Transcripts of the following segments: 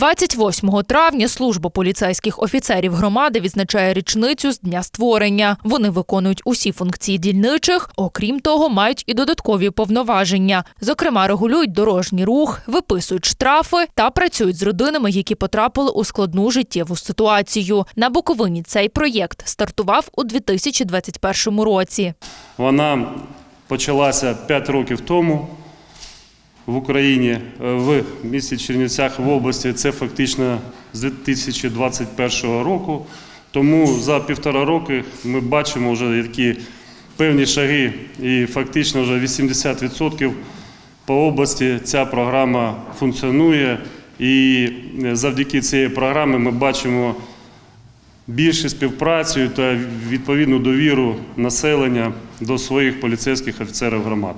28 травня служба поліцейських офіцерів громади відзначає річницю з дня створення. Вони виконують усі функції дільничих, окрім того, мають і додаткові повноваження. Зокрема, регулюють дорожній рух, виписують штрафи та працюють з родинами, які потрапили у складну життєву ситуацію. На Буковині цей проєкт стартував у 2021 році. Вона почалася 5 років тому в Україні, е, в місті Чернівцях в області. Це фактично з 2021 року. Тому за півтора роки ми бачимо вже які певні шаги, і фактично вже 80% по області ця програма функціонує. І е, завдяки цієї програми ми бачимо більше співпрацю та відповідну довіру населення до своїх поліцейських офіцерів громад.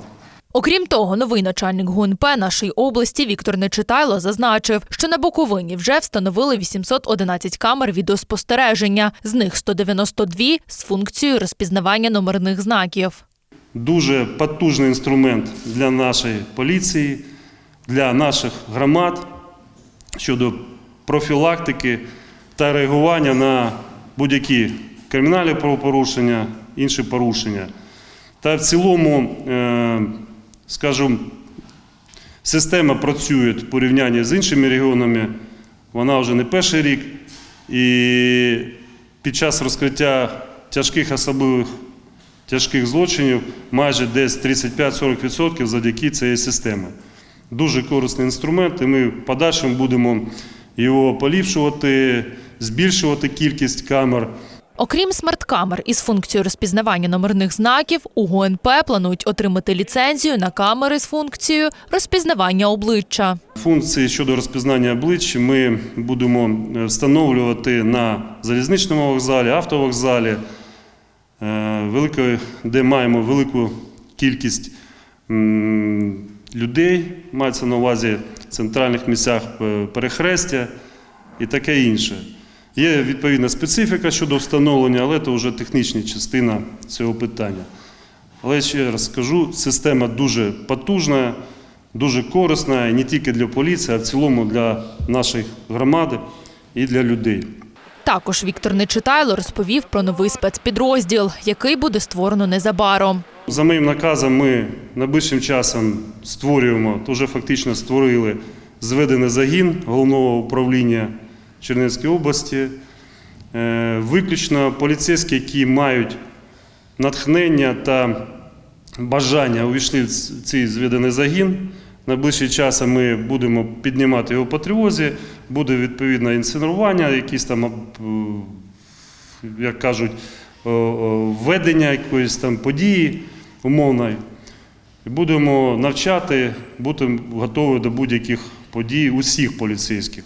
Окрім того, новий начальник ГУНП нашої області Віктор Нечитайло зазначив, що на Буковині вже встановили 811 камер відеоспостереження, з них 192 з функцією розпізнавання номерних знаків. Дуже потужний інструмент для нашої поліції, для наших громад щодо профілактики та реагування на будь-які кримінальні правопорушення, інші порушення. Та в цілому, е, скажімо, система працює в порівнянні з іншими регіонами. Вона вже не перший рік. І під час розкриття тяжких особливих тяжких злочинів майже десь 35-40% завдяки цієї системи. Дуже корисний інструмент, і ми в подальшому будемо його поліпшувати, збільшувати кількість камер. Окрім смарт-камер із функцією розпізнавання номерних знаків, у ГУНП планують отримати ліцензію на камери з функцією розпізнавання обличчя. Функції щодо розпізнання облич ми будемо е, встановлювати на залізничному вокзалі, автовокзалі, е, де маємо велику кількість людей, мається на увазі центральних місцях е, перехрестя і таке інше. Є відповідна специфіка щодо встановлення, але це вже технічна частина цього питання. Але ще раз скажу, система дуже потужна, дуже корисна і не тільки для поліції, а в цілому для нашої громади і для людей. Також Віктор Нечитайло розповів про новий спецпідрозділ, який буде створено незабаром. За моїм наказом, ми найближчим часом створюємо, то вже фактично створили зведений загін головного управління Чернівської області. Е, Виключно поліцейські, які мають натхнення та бажання увійшли в цей зведений загін. Найближчим часом ми будемо піднімати його по тривозі, буде відповідне інсценування, якісь там, е, як кажуть, введення якоїсь там події умовної. Будемо навчати, будемо готові до будь-яких подій усіх поліцейських.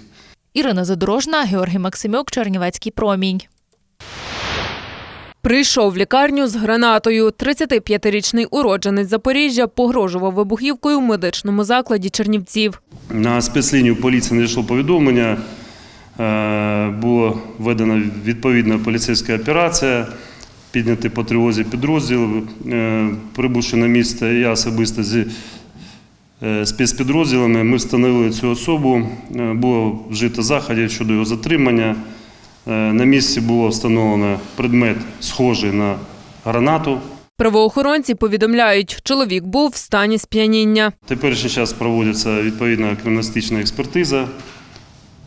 Ірина Задорожна, Георгій Максимюк, Чернівецький промінь. Прийшов в лікарню з гранатою. 35-річний уродженець Запоріжжя погрожував вибухівкою в медичному закладі Чернівців. На спецлінію поліції надійшло повідомлення. е, Була введена відповідна поліцейська операція, підняти по тривозі підрозділ. Е, Прибувши на місце, я особисто зі спецпідрозділами, ми встановили цю особу. Е, Було вжито заходів щодо його затримання. Е, На місці було встановлено предмет, схожий на гранату. Правоохоронці повідомляють, чоловік був в стані сп'яніння. Теперішній час проводиться відповідна криміналістична експертиза.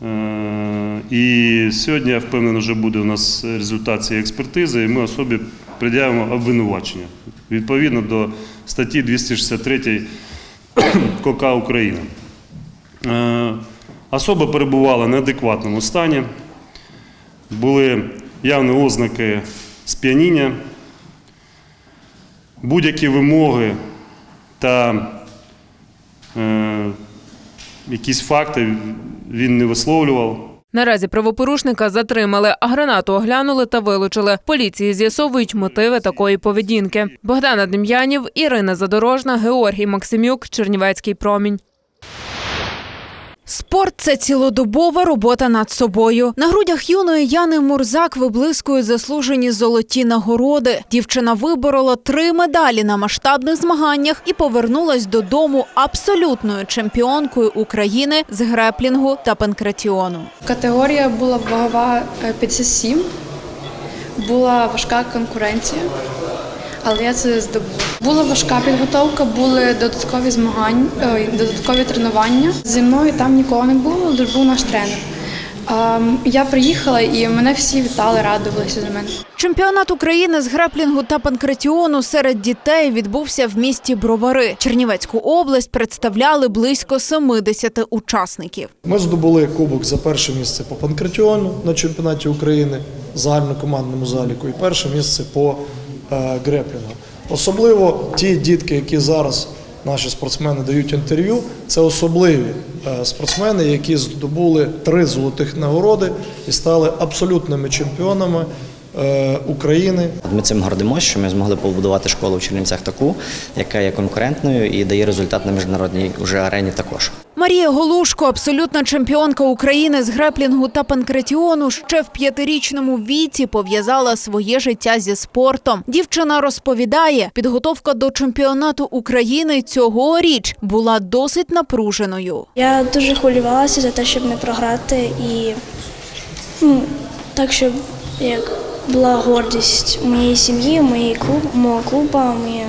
Е, І сьогодні, я впевнений, вже буде у нас результат цієї експертизи, і ми особі пред'явимо обвинувачення відповідно до статті 263 КОК України. Е, Особа перебувала в неадекватному стані, були явні ознаки сп'яніння, будь-які вимоги та е, якісь факти він не висловлював. Наразі правопорушника затримали, а гранату оглянули та вилучили. Поліції з'ясовують мотиви такої поведінки. Богдана Дем'янів, Ірина Задорожна, Георгій Максимюк, Чернівецький промінь. Спорт це цілодобова робота над собою. На грудях юної Яни Мурзак виблискують заслужені золоті нагороди. Дівчина виборола три медалі на масштабних змаганнях і повернулась додому абсолютною чемпіонкою України з греплінгу та панкратіону. Категорія була вагова е, 57. Була важка конкуренція, але я це здобула. Була важка підготовка, були додаткові змагання, додаткові тренування. Зі мною там нікого не було, лише був наш тренер. Ем, Я приїхала і мене всі вітали, радувалися за мене. Чемпіонат України з греплінгу та панкратіону серед дітей відбувся в місті Бровари. Чернівецьку область представляли близько 70 учасників. Ми здобули кубок за перше місце по панкратіону на чемпіонаті України загальнокомандному заліку і перше місце по е, греплінгу. Особливо ті дітки, які зараз наші спортсмени дають інтерв'ю, це особливі е, спортсмени, які здобули три золотих нагороди і стали абсолютними чемпіонами е, України Ми цим гордимося, що ми змогли побудувати школу в Чернівцях таку, яка є конкурентною і дає результат на міжнародній уже арені також. Марія Голушко, абсолютна чемпіонка України з греплінгу та панкратіону, ще в п'ятирічному віці пов'язала своє життя зі спортом. Дівчина розповідає, підготовка до чемпіонату України цьогоріч була досить напруженою. Я дуже хвилювалася за те, щоб не програти, і ну, так, щоб як була гордість моєї сім'ї, моєї клуб, мого клубу, моє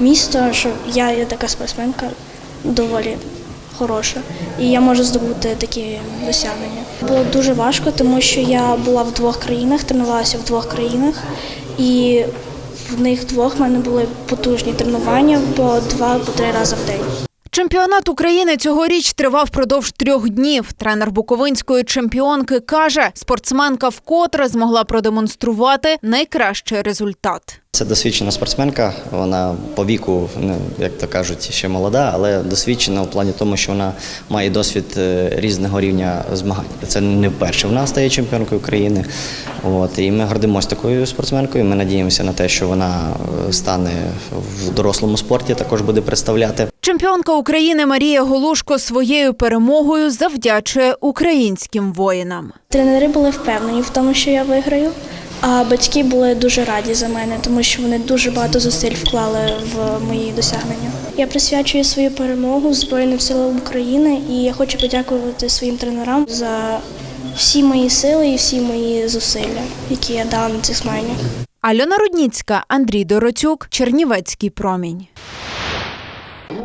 місто, що я є така спортсменка доволі хороша, і я можу здобути такі досягнення. Було дуже важко, тому що я була в двох країнах, тренувалася в двох країнах, і в них двох в мене були потужні тренування по два-по три рази в день. Чемпіонат України цьогоріч тривав впродовж трьох днів. Тренер буковинської чемпіонки каже, спортсменка вкотре змогла продемонструвати найкращий результат. Це досвідчена спортсменка. Вона по віку, ну, як то кажуть, ще молода, але досвідчена в плані тому, що вона має досвід е, різного рівня змагань. Це не вперше вона стає чемпіонкою України. От, і ми гордимося такою спортсменкою. Ми надіємося на те, що вона е, стане в дорослому спорті, також буде представляти. Чемпіонка України Марія Голушко своєю перемогою завдячує українським воїнам. Тренери були впевнені в тому, що я виграю, а батьки були дуже раді за мене, тому що вони дуже багато зусиль вклали в мої досягнення. Я присвячую свою перемогу Збройним силам України і я хочу подякувати своїм тренерам за всі мої сили і всі мої зусилля, які я дала на цих змаганнях. Альона Рудніцька, Андрій Дороцюк, Чернівецький промінь.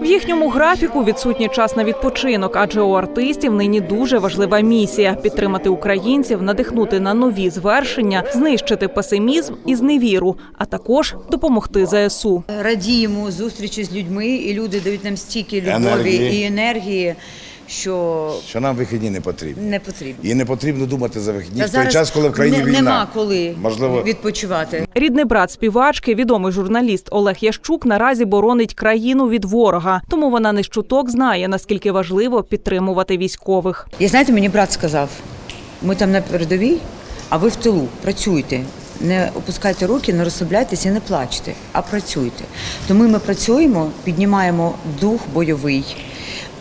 В їхньому графіку відсутній час на відпочинок, адже у артистів нині дуже важлива місія підтримати українців, надихнути на нові звершення, знищити песимізм і зневіру, а також допомогти ЗСУ. радіємо зустрічі з людьми, і люди дають нам стільки любові Енергії. і енергії, що що нам вихідні не потрібні. не потрібно. І не потрібно думати за вихідні Та в той час, коли в країні не- війна. нема коли Можливо, відпочивати. Рідний брат співачки, відомий журналіст Олег Ящук, наразі боронить країну від ворога. Тому вона не щуток знає, наскільки важливо підтримувати військових. І знаєте, мені брат сказав: ми там на передовій, а ви в тилу працюйте. Не опускайте руки, не розслабляйтеся, не плачте, а працюйте. Тому ми працюємо, піднімаємо дух бойовий,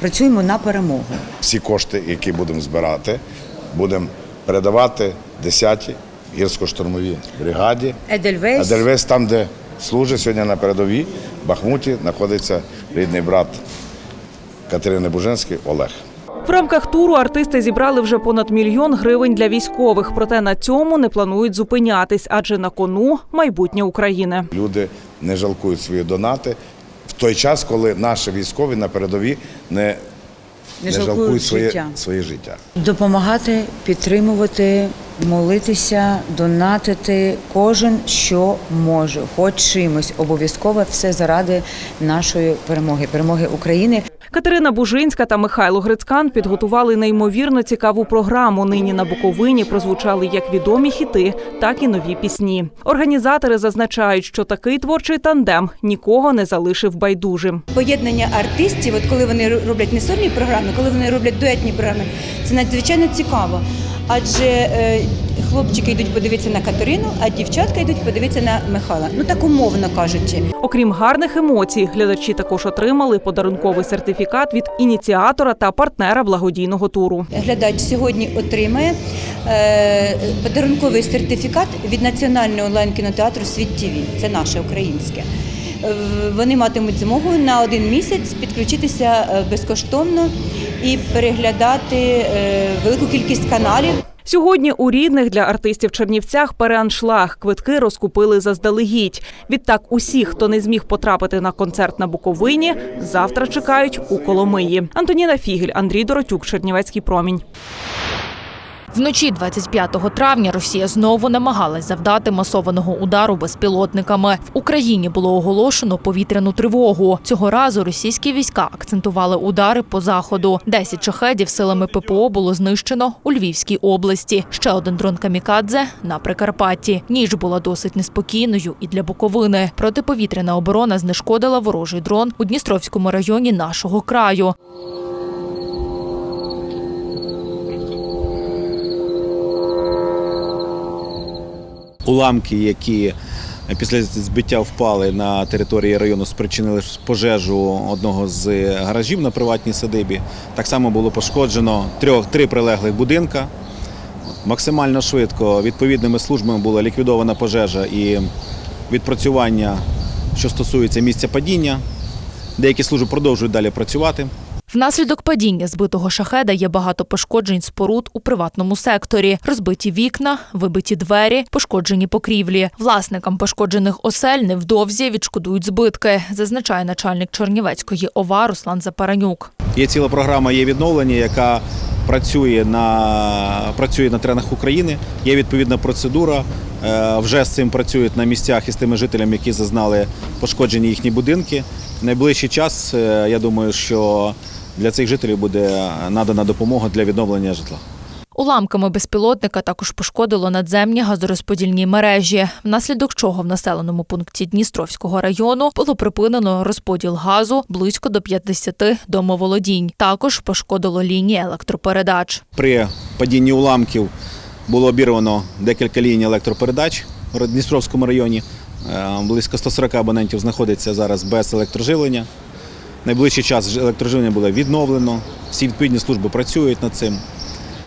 працюємо на перемогу. всі кошти, які будемо збирати, будемо передавати 10-й гірсько-штурмовій бригаді. Едельвейс. Едельвейс, там, де служить сьогодні на передовій, в Бахмуті, знаходиться рідний брат Катерини Буженської Олег. В рамках туру артисти зібрали вже понад мільйон гривень для військових. Проте на цьому не планують зупинятись, адже на кону майбутнє України. Люди не жалкують свої донати в той час, коли наші військові на передові не, Не жалкують своє життя. своє життя. Допомагати, підтримувати, молитися, донатити кожен, що може, хоч чимось. Обов'язково все заради нашої перемоги, перемоги України. Катерина Бужинська та Михайло Грицькан підготували неймовірно цікаву програму. Нині на Буковині прозвучали як відомі хіти, так і нові пісні. Організатори зазначають, що такий творчий тандем нікого не залишив байдужим. поєднання артистів, от коли вони роблять не сольні програми, коли вони роблять дуетні програми, це надзвичайно цікаво. Адже е, хлопчики йдуть подивитися на Катерину, а дівчатка йдуть подивитися на Михайла. Ну так умовно кажучи. Окрім гарних емоцій, глядачі також отримали подарунковий сертифікат від ініціатора та партнера благодійного туру. Глядач сьогодні отримає е, подарунковий сертифікат від національного онлайн-кінотеатру Світ ТВ. Це наше українське. Е, Вони матимуть змогу на один місяць підключитися е, безкоштовно і переглядати велику кількість каналів. Сьогодні у рідних для артистів Чернівцях переаншлаг. Квитки розкупили заздалегідь. Відтак, усіх, хто не зміг потрапити на концерт на Буковині, завтра чекають у Коломиї. Антоніна Фігель, Андрій Доротюк, Чернівецький промінь. Вночі 25 травня Росія знову намагалась завдати масованого удару безпілотниками. В Україні було оголошено повітряну тривогу. Цього разу російські війська акцентували удари по заходу. Десять шахедів силами ППО було знищено у Львівській області. Ще один дрон камікадзе на Прикарпатті. Ніч була досить неспокійною і для Буковини. Протиповітряна оборона знешкодила ворожий дрон у Дністровському районі нашого краю. Уламки, які після збиття впали на території району, спричинили пожежу одного з гаражів на приватній садибі. Так само було пошкоджено трьох три прилеглих будинка. Максимально швидко відповідними службами була ліквідована пожежа і відпрацювання, що стосується місця падіння. Деякі служби продовжують далі працювати. Внаслідок падіння збитого шахеда є багато пошкоджень споруд у приватному секторі: розбиті вікна, вибиті двері, пошкоджені покрівлі. Власникам пошкоджених осель невдовзі відшкодують збитки, зазначає начальник Чернівецької ОВА Руслан Запаранюк. Є ціла програма є відновлення, яка працює на, працює на теренах України. Є відповідна процедура. Е, Вже з цим працюють на місцях із тими жителями, які зазнали пошкоджені їхні будинки. Найближчий час, е, я думаю, що для цих жителів буде надана допомога для відновлення житла. Уламками безпілотника також пошкодило надземні газорозподільні мережі, внаслідок чого в населеному пункті Дністровського району було припинено розподіл газу близько до 50 домоволодінь. Також пошкодило лінії електропередач. При падінні уламків було обірвано декілька ліній електропередач в Дністровському районі. Е, Близько 140 абонентів знаходиться зараз без електроживлення. Найближчий час електроживлення буде відновлено. Всі відповідні служби працюють над цим.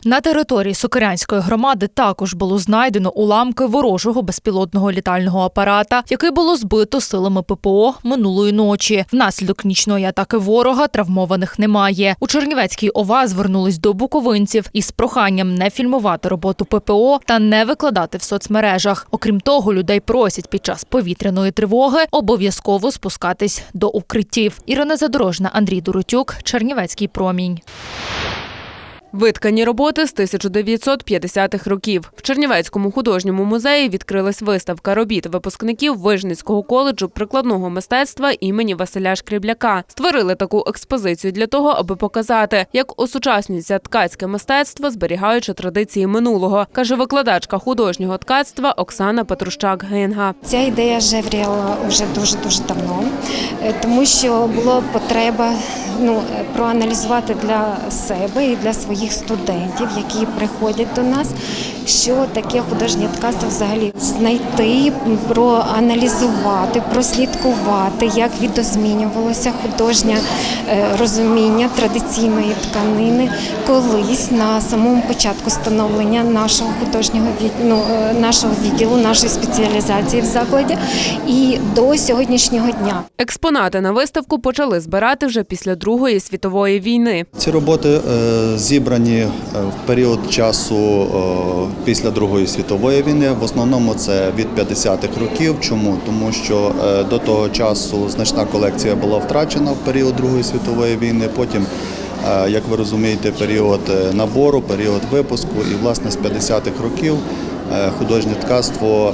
На території Сокирянської громади також було знайдено уламки ворожого безпілотного літального апарата, який було збито силами ППО минулої ночі. Внаслідок нічної атаки ворога травмованих немає. У Чернівецькій ОВА звернулись до буковинців із проханням не фільмувати роботу ППО та не викладати в соцмережах. Окрім того, людей просять під час повітряної тривоги обов'язково спускатись до укриттів. Ірина Задорожна, Андрій Дурутюк, Чернівецький промінь. Виткані роботи з 1950-х років. В Чернівецькому художньому музеї відкрилась виставка робіт випускників Вижницького коледжу прикладного мистецтва імені Василя Шкрібляка. Створили таку експозицію для того, аби показати, як осучаснюється ткацьке мистецтво, зберігаючи традиції минулого, каже викладачка художнього ткацтва Оксана Петрущак Гинга. Ця ідея жевріла вже дуже дуже давно, е, тому що була потреба ну, е, проаналізувати для себе і для своїх студентів, які приходять до нас, що таке художнє ткацтво взагалі знайти, проаналізувати, прослідкувати, як відозмінювалося художнє е, розуміння традиційної тканини колись на самому початку становлення нашого художнього ну, е, нашого відділу, нашої спеціалізації в закладі і до сьогоднішнього дня. Експонати на виставку почали збирати вже після Другої світової війни. Ці роботи е, зібрані е, в період часу е, після Другої світової війни. В основному це від 50-х років. Чому? Тому що до того часу значна колекція була втрачена в період Другої світової війни. Потім, як ви розумієте, період набору, період випуску, і власне з 50-х років художнє ткацтво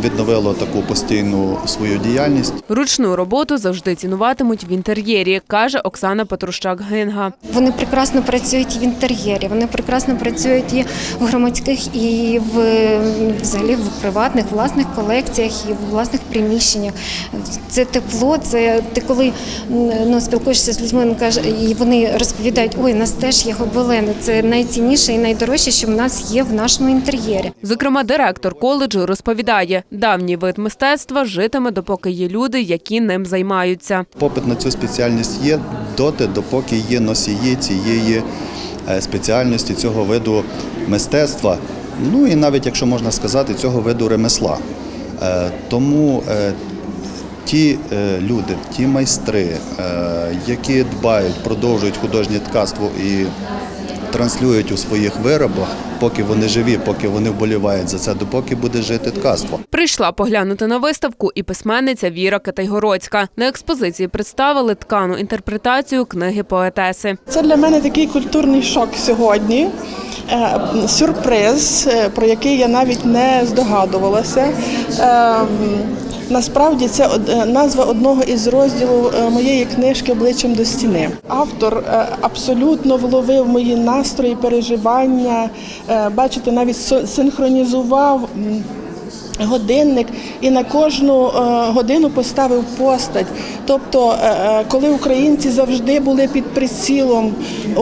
відновило таку постійну свою діяльність. Ручну роботу завжди цінуватимуть в інтер'єрі, каже Оксана Петрущак Гинга. Вони прекрасно працюють в інтер'єрі, вони прекрасно працюють і в громадських, і в взагалі в приватних власних колекціях, і в власних приміщеннях. Це тепло, це ти коли ну, спілкуєшся з людьми, каже, і вони розповідають, ой, нас теж є гобелени. Це найцінніше і найдорожче, що в нас є в нашому інтер'єрі. Зокрема, директор коледжу розповідає, давній вид мистецтва житиме, допоки є люди, які ним займаються. Попит на цю спеціальність є доти, допоки є носії цієї е, спеціальності, цього виду мистецтва. Ну і навіть, якщо можна сказати, цього виду ремесла. Е, Тому е, ті люди, ті майстри, які дбають, продовжують художнє ткацтво і транслюють у своїх виробах, поки вони живі, поки вони вболівають за це, допоки буде жити ткацтво. Прийшла поглянути на виставку і письменниця Віра Китайгородська. На експозиції представили ткану інтерпретацію книги поетеси. Це для мене такий культурний шок сьогодні. Е, Сюрприз, е, про який я навіть не здогадувалася. Насправді це е, назва одного із розділів е, моєї книжки Обличчям до стіни. Автор е, абсолютно вловив мої настрої, переживання. Бачите, навіть синхронізував. Годинник і на кожну е, годину поставив постать. Тобто, е, е, коли українці завжди були під прицілом у,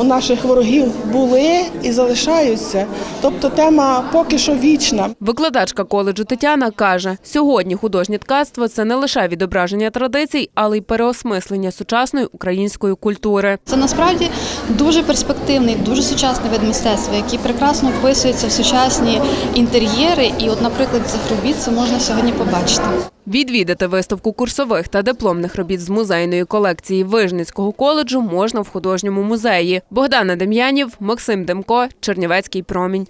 у наших ворогів, були і залишаються. Тобто тема поки що вічна. Викладачка коледжу Тетяна каже, сьогодні художнє ткацтво це не лише відображення традицій, але й переосмислення сучасної української культури. Це насправді дуже перспективний, дуже сучасний вид мистецтва, який прекрасно вписується в сучасні інтер'єри. І, от, наприклад, цих робіт це можна сьогодні побачити. Відвідати виставку курсових та дипломних робіт з музейної колекції Вижницького коледжу можна в художньому музеї. Богдана Дем'янів, Максим Демко, Чернівецький промінь.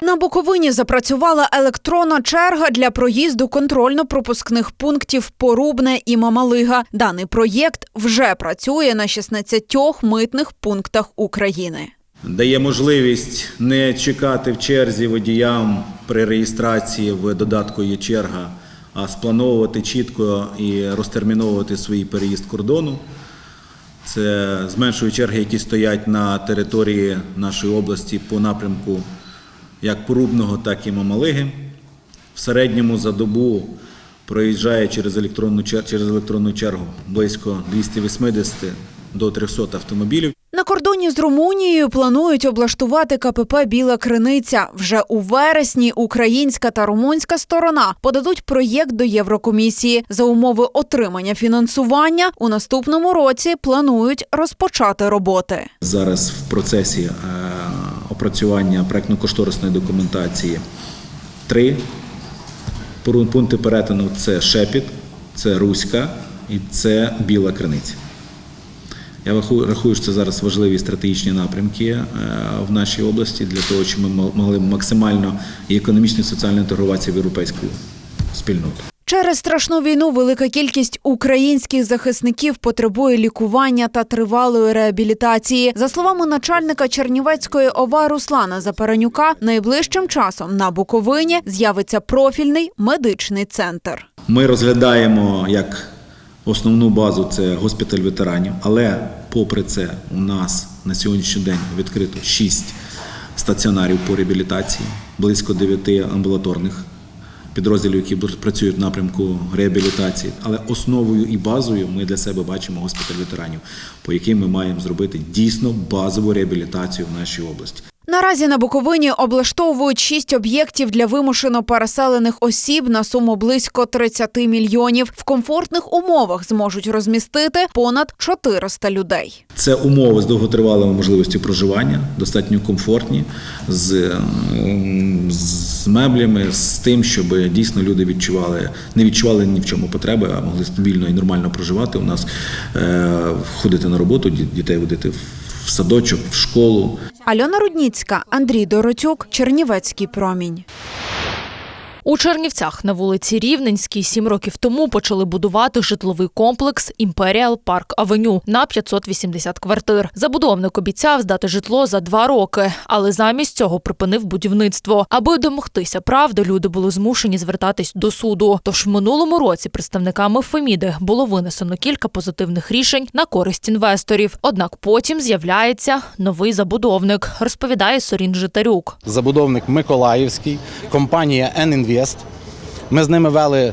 На Буковині запрацювала електронна черга для проїзду контрольно-пропускних пунктів Порубне і Мамалига. Даний проєкт вже працює на 16 митних пунктах України. Дає можливість не чекати в черзі водіям при реєстрації в додатку є черга, а сплановувати чітко і розтерміновувати свій переїзд кордону. Це зменшує черги, які стоять на території нашої області по напрямку як Порубного, так і Мамалиги. В середньому за добу проїжджає через електронну, чер- через електронну чергу близько 280 до 300 автомобілів. На кордоні з Румунією планують облаштувати КПП Біла Криниця. Вже у вересні українська та румунська сторона подадуть проєкт до Єврокомісії. За умови отримання фінансування у наступному році планують розпочати роботи. Зараз в процесі е, опрацювання проектно-кошторисної документації три пункти перетину це Шепіт, це Руська і це Біла Криниця. Я рахую, рахую, що це зараз важливі стратегічні напрямки е, в нашій області для того, щоб ми могли максимально і економічно, і соціально інтегруватися в європейську спільноту. Через страшну війну велика кількість українських захисників потребує лікування та тривалої реабілітації. За словами начальника Чернівецької ОВА Руслана Запаранюка, найближчим часом на Буковині з'явиться профільний медичний центр. Ми розглядаємо як основну базу це госпіталь ветеранів, але попри це у нас на сьогоднішній день відкрито 6 стаціонарів по реабілітації, близько 9 амбулаторних підрозділів, які працюють в напрямку реабілітації. Але основою і базою ми для себе бачимо госпіталь ветеранів, по яким ми маємо зробити дійсно базову реабілітацію в нашій області. Наразі на Буковині облаштовують шість об'єктів для вимушено переселених осіб на суму близько 30 мільйонів. В комфортних умовах зможуть розмістити понад 400 людей. Це умови з довготривалими можливістю проживання, достатньо комфортні, з, з меблями, з тим, щоб дійсно люди відчували, не відчували ні в чому потреби, а могли стабільно і нормально проживати. У нас е, ходити на роботу, ді- дітей водити в садочок, в школу. Альона Рудніцька, Андрій Доротюк, Чернівецький промінь. У Чернівцях на вулиці Рівненській сім років тому почали будувати житловий комплекс Імперіал Парк Авеню на 580 квартир. Забудовник обіцяв здати житло за два роки, але замість цього припинив будівництво. Аби домогтися правди, люди були змушені звертатись до суду. Тож в минулому році представниками Феміди було винесено кілька позитивних рішень на користь інвесторів. Однак потім з'являється новий забудовник, розповідає Сорін Житарюк. Забудовник Миколаївський, компанія N-Invest. Ми з ними вели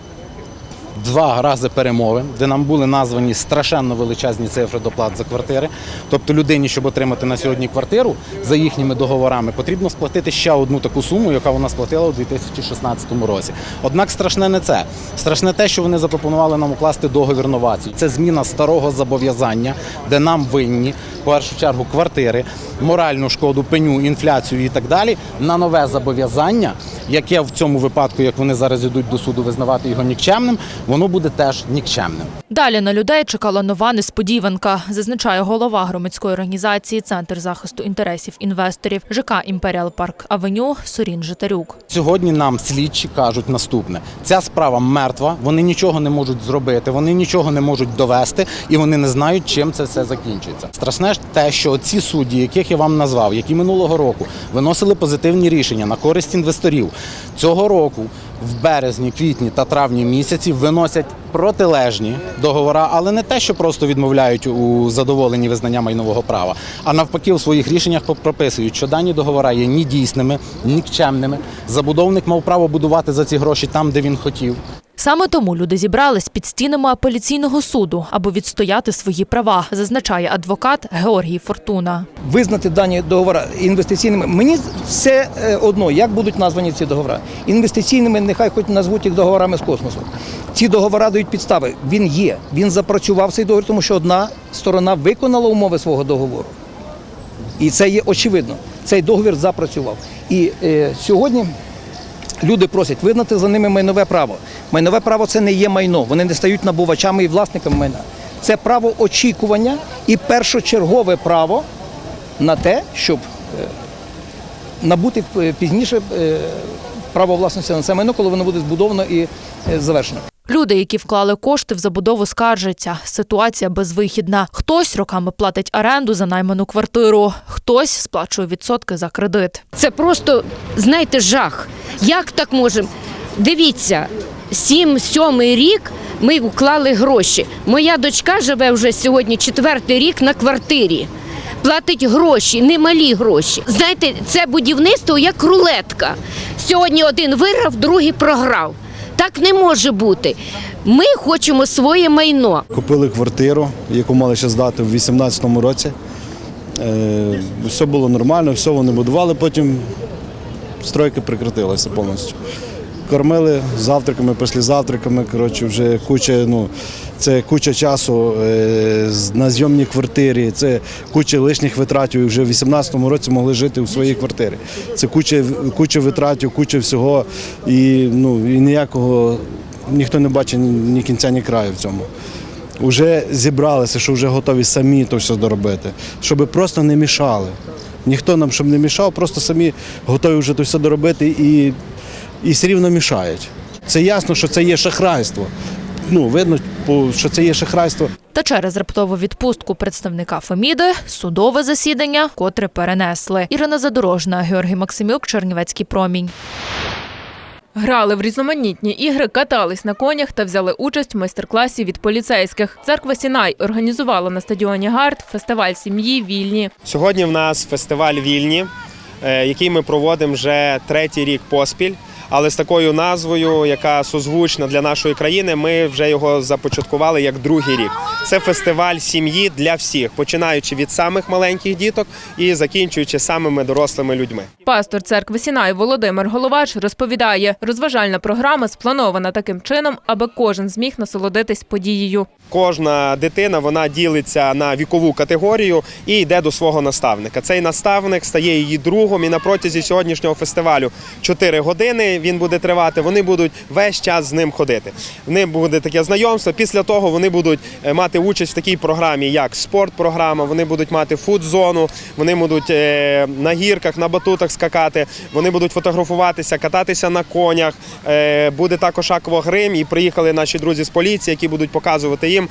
два рази перемови, де нам були названі страшенно величезні цифри доплат за квартири. Тобто людині, щоб отримати на сьогодні квартиру за їхніми договорами, потрібно сплатити ще одну таку суму, яка вона сплатила у 2016 році. Однак страшне не це. Страшне те, що вони запропонували нам укласти договір новацій. Це зміна старого зобов'язання, де нам винні в першу чергу квартири, моральну шкоду, пеню, інфляцію і так далі, на нове зобов'язання, яке в цьому випадку, як вони зараз йдуть до суду визнавати його нікчемним, воно буде теж нікчемним. Далі на людей чекала нова несподіванка, зазначає голова громадської організації Центр захисту інтересів інвесторів ЖК Імперіал Парк Авеню Сорін Житарюк. Сьогодні нам слідчі кажуть наступне: ця справа мертва, вони нічого не можуть зробити, вони нічого не можуть довести, і вони не знають, чим це все закінчиться. Страшне ж те, що ці судді, яких я вам назвав, які минулого року виносили позитивні рішення на користь інвесторів, цього року. В березні, квітні та травні місяці виносять протилежні договори, але не те, що просто відмовляють у задоволенні визнання майнового права, а навпаки, у своїх рішеннях прописують, що дані договори є ні дійсними, нікчемними. Забудовник мав право будувати за ці гроші там, де він хотів. Саме тому люди зібрались під стінами апеляційного суду, аби відстояти свої права, зазначає адвокат Георгій Фортуна. визнати дані договори інвестиційними. Мені все е, одно, як будуть названі ці договори. Інвестиційними, нехай хоч назвуть їх договорами з космосу. Ці договори дають підстави. Він є. Він запрацював цей договір, тому що одна сторона виконала умови свого договору. І це є очевидно. Цей договір запрацював. І е, сьогодні люди просять визнати за ними майнове право. Майнове право це не є майно. Вони не стають набувачами і власниками майна. Це право очікування і першочергове право на те, щоб е, набути е, пізніше е, право власності на це майно, коли воно буде збудовано і завершено. Люди, які вклали кошти в забудову, скаржаться. Ситуація безвихідна. Хтось роками платить оренду за найману квартиру, хтось сплачує відсотки за кредит. Це просто, знаєте, жах. Як так можемо? Дивіться, сім, сьомий рік ми вклали гроші. Моя дочка живе вже сьогодні четвертий рік на квартирі. Платить гроші, немалі гроші. Знаєте, це будівництво як рулетка. Сьогодні один виграв, другий програв. Так не може бути. Ми хочемо своє майно. Купили квартиру, яку мали ще здати в 2018 році. Е, Все було нормально, все вони будували, потім стройка прекратилася повністю. Кормили завтраками, після завтраками. Коротше, вже куча, ну, це куча часу е, на зйомній квартирі, це куча лишніх витратів. І вже в 2018 році могли жити у своїй квартирі. Це куча, куча витратів, куча всього. І, ну, і ніякого ніхто не бачить ні, кінця, ні краю в цьому. Вже зібралися, що вже готові самі то все доробити, щоб просто не мішали. Ніхто нам щоб не мішав, просто самі готові вже то все доробити і, і все рівно мішають. Це ясно, що це є шахрайство. Ну, видно, по- що це є шахрайство. Та через раптову відпустку представника Феміди судове засідання, котре перенесли. Ірина Задорожна, Георгій Максимюк, Чернівецький промінь. Грали в різноманітні ігри, катались на конях та взяли участь в майстер-класі від поліцейських. Церква Сінай організувала на стадіоні Гард фестиваль сім'ї вільні. Сьогодні в нас фестиваль Вільні, е, який ми проводимо вже третій рік поспіль. Але з такою назвою, яка созвучна для нашої країни, ми вже його започаткували як другий рік. Це фестиваль сім'ї для всіх, починаючи від самих маленьких діток і закінчуючи самими дорослими людьми. Пастор церкви Сінай Володимир Головач розповідає, розважальна програма спланована таким чином, аби кожен зміг насолодитись подією. Кожна дитина вона ділиться на вікову категорію і йде до свого наставника. Цей наставник стає її другом. І на протязі сьогоднішнього фестивалю 4 години він буде тривати. Вони будуть весь час з ним ходити. В них буде таке знайомство. Після того вони будуть е, мати участь в такій програмі, як спортпрограма. Вони будуть мати фудзону, вони будуть е, на гірках, на батутах скакати. Вони будуть фотографуватися, кататися на конях. Е, Буде також аквагрим. І приїхали наші друзі з поліції, які будуть показувати їм,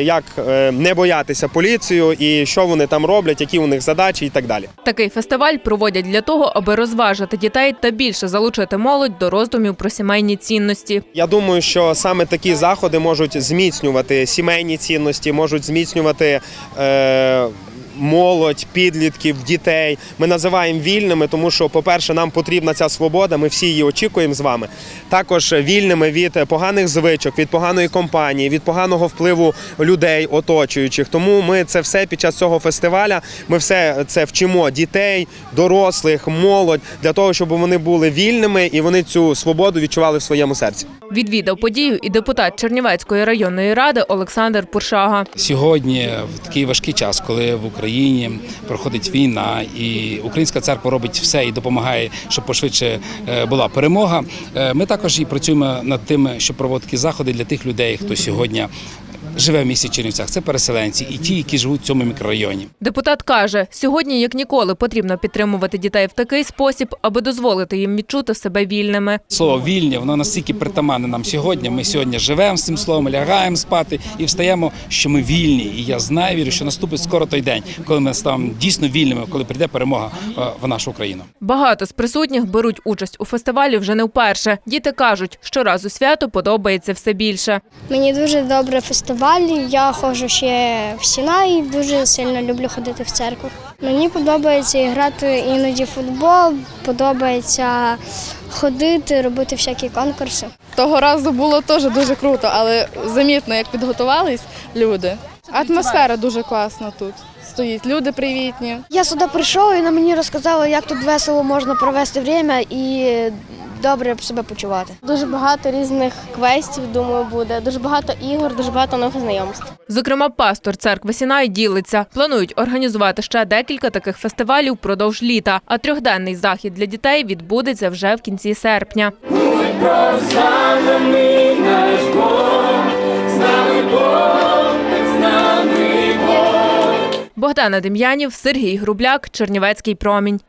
як не боятися поліцію і що вони там роблять, які у них задачі і так далі. Такий фестиваль проводять для того, аби розважити дітей та більше залучити молодь до роздумів про сімейні цінності. Я думаю, що саме такі заходи можуть зміцнювати сімейні цінності, можуть зміцнювати. Е, молодь, підлітків, дітей. Ми називаємо вільними, тому що, по-перше, нам потрібна ця свобода. Ми всі її очікуємо з вами. Також вільними від поганих звичок, від поганої компанії, від поганого впливу людей, оточуючих. Тому ми це все під час цього фестиваля. Ми все це вчимо дітей, дорослих, молодь для того, щоб вони були вільними і вони цю свободу відчували в своєму серці. Відвідав подію і депутат Чернівецької районної ради Олександр Пуршага. Сьогодні, в такий важкий час, коли в Україні проходить війна, і українська церква робить все і допомагає, щоб пошвидше е, була перемога. е, Ми також і працюємо над тим, щоб проводити заходи для тих людей, хто сьогодні живе в місті Чернівцях. Це переселенці і ті, які живуть в цьому мікрорайоні. Депутат каже, сьогодні як ніколи потрібно підтримувати дітей в такий спосіб, аби дозволити їм відчути себе вільними. Слово вільні, воно настільки притаманне нам сьогодні. Ми сьогодні живемо з цим словом, лягаємо спати і встаємо, що ми вільні. І я знаю, вірю, що наступить скоро той день, коли ми станемо дійсно вільними, коли прийде перемога е, в нашу Україну. Багато з присутніх беруть участь у фестивалі вже не вперше. Діти кажуть, щоразу свято подобається все більше. Мені дуже добре фестиваль. Я ходжу ще в Сінай, дуже сильно люблю ходити в церкву. Мені подобається грати іноді в футбол, подобається ходити, робити всякі конкурси. Того разу було теж дуже круто, але замітно, як підготувались люди. Атмосфера дуже класна тут. Стоїть люди привітні. Я сюди прийшов і на мені розказали, як тут весело можна провести время і добре себе почувати. Дуже багато різних квестів, думаю, буде. Дуже багато ігор, дуже багато нових знайомств. Зокрема, пастор церкви Сінай ділиться. Планують організувати ще декілька таких фестивалів впродовж літа. А трьохденний захід для дітей відбудеться вже в кінці серпня. Богдана Дем'янів, Сергій Грубляк, Чернівецький промінь.